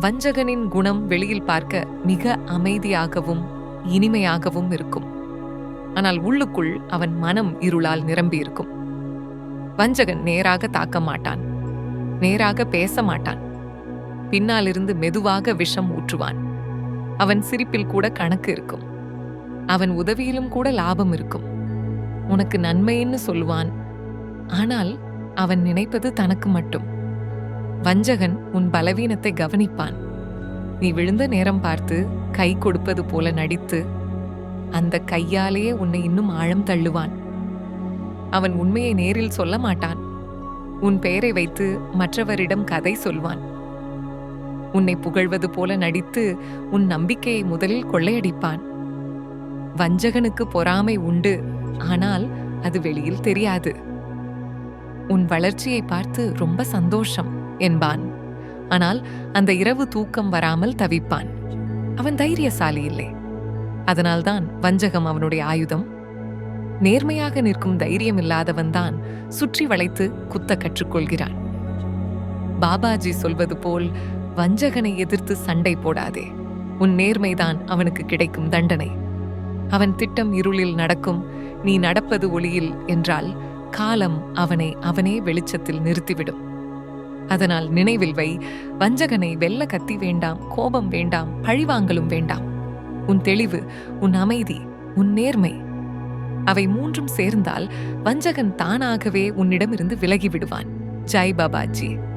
வஞ்சகனின் குணம் வெளியில் பார்க்க மிக அமைதியாகவும் இனிமையாகவும் இருக்கும். ஆனால் உள்ளுக்குள் அவன் மனம் இருளால் நிரம்பியிருக்கும். வஞ்சகன் நேராக தாக்க மாட்டான். நேராக பேச மாட்டான். பின்னாலிருந்து மெதுவாக விஷம் ஊற்றுவான். அவன் சிரிப்பில் கூட கணக்கு இருக்கும். அவன் உதவியிலும் கூட லாபம் இருக்கும். உனக்கு நன்மைன்னு சொல்லுவான். ஆனால் அவன் நினைப்பது தனக்கு மட்டும். வஞ்சகன் உன் பலவீனத்தை கவனிப்பான். நீ விழுந்த நேரம் பார்த்து கை கொடுப்பது போல நடித்து அந்த கையாலேயே உன்னை இன்னும் ஆழம் தள்ளுவான். அவன் உண்மையை நேரில் சொல்ல மாட்டான். உன் பெயரை வைத்து மற்றவரிடம் கதை சொல்வான். உன்னை புகழ்வது போல நடித்து உன் நம்பிக்கையை முதலில் கொள்ளையடிப்பான். வஞ்சகனுக்கு பொறாமை உண்டு ஆனால் அது வெளியில் தெரியாது. உன் வளர்ச்சியை பார்த்து ரொம்ப சந்தோஷம். என்பான். ஆனால் அந்த இரவு தூக்கம் வராமல் தவிப்பான். அவன் தைரியசாலி இல்லை. அதனால்தான் வஞ்சகம் அவனுடைய ஆயுதம். நேர்மையாக நிற்கும் தைரியம் இல்லாதவன்தான் சுற்றி வளைத்து குத்த கற்றுக்கொள்கிறான். பாபாஜி சொல்வது போல் வஞ்சகனை எதிர்த்து சண்டை போடாதே. உன் நேர்மைதான் அவனுக்கு கிடைக்கும் தண்டனை. அவன் திட்டம் இருளில் நடக்கும் நீ நடப்பது ஒளியில் என்றால் காலம் அவனை அவனே வெளிச்சத்தில் நிறுத்திவிடும். அதனால் நினைவில் வை வஞ்சகனை வெல்ல கத்தி வேண்டாம் கோபம் வேண்டாம் பழிவாங்கலும் வேண்டாம். உன் தெளிவு உன் அமைதி உன் நேர்மை. அவை மூன்றும் சேர்ந்தால் வஞ்சகன் தானாகவே உன்னிடமிருந்து விலகி விடுவான். ஜெய் பாபாஜி.